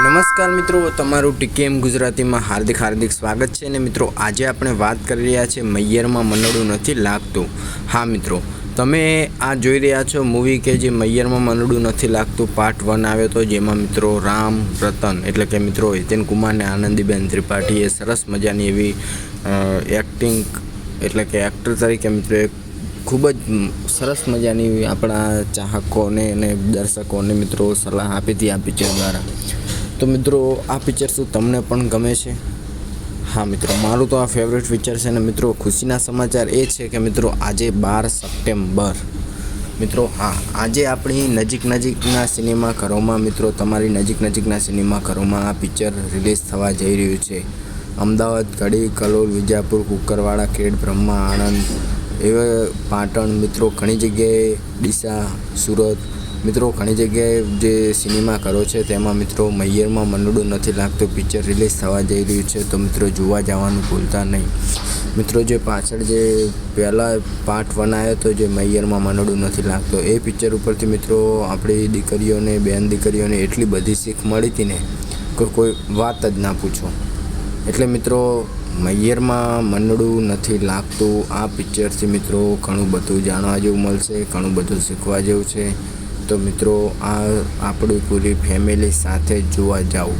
નમસ્કાર મિત્રો, તમારું ટીકેએમ ગુજરાતીમાં હાર્દિક હાર્દિક સ્વાગત છે અને મિત્રો, આજે આપણે વાત કરી રહ્યા છે મૈયરમાં મનડું નથી લાગતું. હા મિત્રો, તમે આ જોઈ રહ્યા છો મૂવી કે જે મૈયરમાં મનડું નથી લાગતું પાર્ટ વન આવ્યો હતો, જેમાં મિત્રો રામ રતન, એટલે કે મિત્રો હિતેન કુમારને આનંદીબેન ત્રિપાઠીએ સરસ મજાની એવી એક્ટિંગ એટલે કે એક્ટર તરીકે મિત્રો એક ખૂબ જ સરસ મજાની આપણા ચાહકોને અને દર્શકોને મિત્રો સલાહ આપી હતી આ પિક્ચર દ્વારા. તો મિત્રો, આ પિક્ચર શું તમને પણ ગમે છે. હા મિત્રો, મારું તો આ ફેવરેટ પિક્ચર છે અને મિત્રો, ખુશીના સમાચાર એ છે કે મિત્રો, આજે બાર સપ્ટેમ્બર. મિત્રો, હા, આજે આપણી નજીક નજીકના સિનેમા ઘરોમાં મિત્રો, તમારી નજીક નજીકના સિનેમા ઘરોમાં આ પિક્ચર રિલીઝ થવા જઈ રહ્યું છે. અમદાવાદ, કડી, કલોલ, વિજાપુર, કુકરવાડા, ખેડ બ્રહ્મા આણંદ એવા પાટણ મિત્રો, ઘણી જગ્યાએ ડીસા, સુરત મિત્રો, ઘણી જગ્યાએ જે સિનેમા કરો છે, તેમાં મિત્રો મૈયરમાં મનડું નથી લાગતું. પિક્ચર રિલીઝ થવા જઈ રહ્યું છે, તો મિત્રો જોવા જવાનું ભૂલતા નહીં. મિત્રો, જે પાછળ જે પહેલાં પાર્ટ વન આવ્યો હતો, જે મૈયરમાં મનડું નથી લાગતો, એ પિક્ચર ઉપરથી મિત્રો આપણી દીકરીઓને, બેન દીકરીઓને એટલી બધી શીખ મળી હતી ને, કે કોઈ વાત જ ના પૂછો. એટલે મિત્રો, મૈયરમાં મનડું નથી લાગતું. આ પિક્ચરથી મિત્રો ઘણું બધું જાણવા જેવું મળશે, ઘણું બધું શીખવા જેવું છે. તો મિત્રો, આ આપણી પૂરી ફેમિલી સાથે જોવા જાઓ.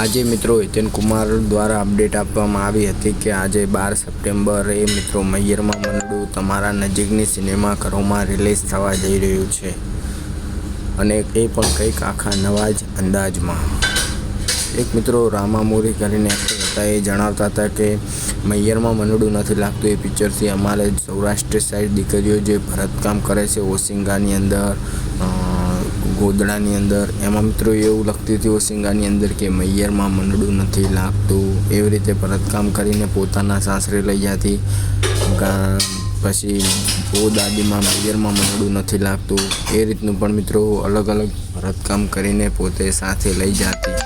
આજે મિત્રો હિતેન કુમાર દ્વારા અપડેટ આપવામાં આવી હતી કે આજે બાર સપ્ટેમ્બરે મિત્રો મૈયરમાં મનડું તમારા નજીકની સિનેમાઘરોમાં રિલીઝ થવા જઈ રહ્યું છે. અને એ પણ કંઈક આખા નવા જ અંદાજમાં. એક મિત્રો રામામોરી કરીને એક્ટર હતા એ જણાવતા હતા કે મૈયરમાં મનડું નથી લાગતું એ પિક્ચરથી અમારે સૌરાષ્ટ્ર સાઈડ દીકરીઓ જે ભરતકામ કરે છે ઓસિંગાની અંદર ગોદડાની અંદર, એમાં મિત્રો એવું લખતી હતી ઓસિંગાની અંદર કે મૈયરમાં મનડું નથી લાગતું. એવી રીતે ભરતકામ કરીને પોતાના સાસરે લઈ જતી. પછી બહુ દાદીમાં મૈયરમાં મનડું નથી લાગતું. એ રીતનું પણ મિત્રો અલગ અલગ ભરતકામ કરીને પોતે સાથે લઈ જતી.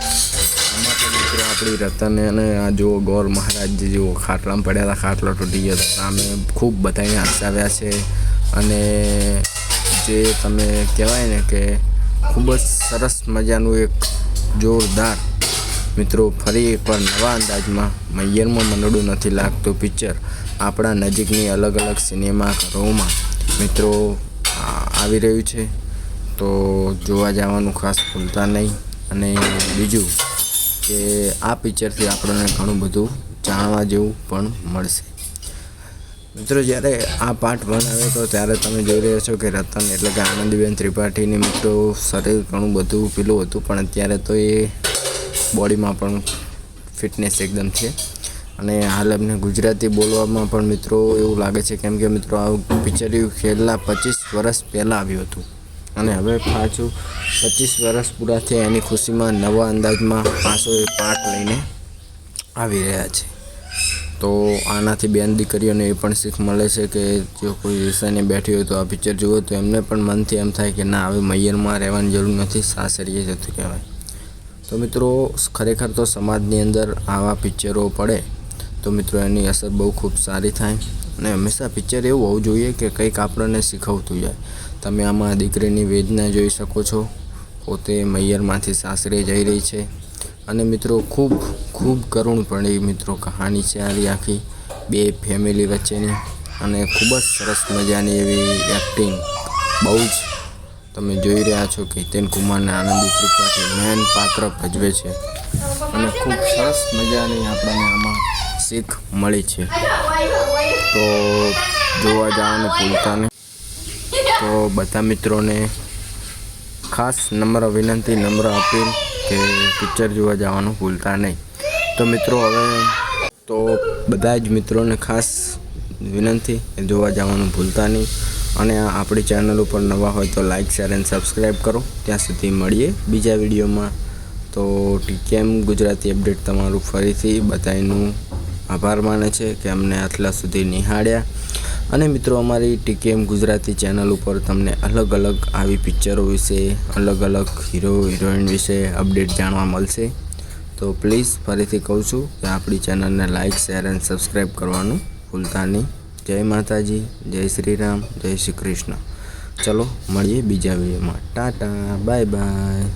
આપણી રતને અને આ જુઓ ગોર મહારાજ જુઓ, ખાટલામાં પડ્યા હતા, ખાટલો તૂટી ગયો હતો. અમે ખૂબ બધાને હસાવ્યા છે. અને જે તમે કહેવાય ને કે ખૂબ જ સરસ મજાનું એક જોરદાર, મિત્રો, ફરી એકવાર નવા અંદાજમાં મૈયરમાં મનડું નથી લાગતું પિક્ચર. આપણા નજીકની અલગ અલગ સિનેમા ઘરોમાં, મિત્રો આવી રહ્યું છે. તો જોવા જવાનું ખાસ ભૂલતા નહીં. અને બીજું કે આ પિક્ચરથી આપણને ઘણું બધું જાણવા જેવું પણ મળશે. મિત્રો, જ્યારે આ પાર્ટ વન આવ્યો હતો ત્યારે તમે જોઈ રહ્યા છો કે રતન એટલે કે આનંદીબેન ત્રિપાઠીની મિત્રો શરીર ઘણું બધું પેલું હતું, પણ અત્યારે તો એ બોડીમાં પણ ફિટનેસ એકદમ છે. અને હાલ એમને ગુજરાતી બોલવામાં પણ મિત્રો એવું લાગે છે, કેમ કે મિત્રો, આ પિક્ચર છેલ્લા પચીસ વર્ષ પહેલાં આવ્યું હતું. અને હવે પાછું પચીસ વર્ષ પૂરા થયા એની ખુશીમાં નવા અંદાજમાં એ પાઠ લઈને આવી રહ્યા છે. તો આનાથી બેન દીકરીઓને એ પણ શીખ મળે છે કે જો કોઈ રિસાઈને બેઠી હોય તો આ પિક્ચર જુઓ તો એમને પણ મનથી એમ થાય કે ના, હવે મૈયરમાં રહેવાની જરૂર નથી, સાસરીએ જતું કહેવાય. તો મિત્રો, ખરેખર તો સમાજની અંદર આવા પિક્ચરો પડે. તો મિત્રો, એની અસર બહુ ખૂબ સારી થાય. અને હંમેશા પિક્ચર એવું હોવું જોઈએ કે કંઈક આપણને શીખવતું જાય. તમે આમાં દીકરીની વેદના જોઈ શકો છો. પોતે મૈયરમાંથી સાસરે જઈ રહી છે. અને મિત્રો, ખૂબ ખૂબ કરુણપણી મિત્રો કહાની છે આરી આખી બે ફેમિલી વચ્ચેની. અને ખૂબ જ સરસ મજાની એવી એક્ટિંગ બહુ જ તમે જોઈ રહ્યા છો કે હિતેન કુમારને આનંદી ત્રિપાઠી મેન પાત્ર ભજવે છે. અને ખૂબ સરસ મજાની આપણને આમાં શીખ મળી છે. તો જોવા જવાનું ભૂલતા નહીં. તો બધા મિત્રોને ખાસ નમ્ર વિનંતી, નમ્ર અપીલ કે પિક્ચર જોવા જવાનું ભૂલતા નહીં. તો મિત્રો હવે તો બધા જ મિત્રોને ખાસ વિનંતી જોવા જવાનું ભૂલતા નહીં. અને આપણી ચેનલ ઉપર નવા હોય તો લાઇક શેર એન્ડ સબસ્ક્રાઈબ કરો. ત્યાં સુધી મળીએ બીજા વિડીયોમાં. તો ટીકેમ ગુજરાતી અપડેટ તમારું ફરીથી બધાનું આભાર માને છે કે અમને આટલા સુધી નિહાળ્યા. અને મિત્રો, અમારી ટીકેએમ ગુજરાતી ચેનલ ઉપર તમને અલગ અલગ આવી પિક્ચરો વિશે, અલગ અલગ હીરો હિરોઈન વિશે અપડેટ જાણવા મળશે. તો પ્લીઝ ફરીથી કહું છું કે આપણી ચેનલને લાઇક શેર એન્ડ સબસ્ક્રાઈબ કરવાનું ભૂલતા નહીં. જય માતાજી, જય શ્રી રામ, જય શ્રી કૃષ્ણ. ચલો, મળીએ બીજા વિડીયોમાં ટાટા બાય બાય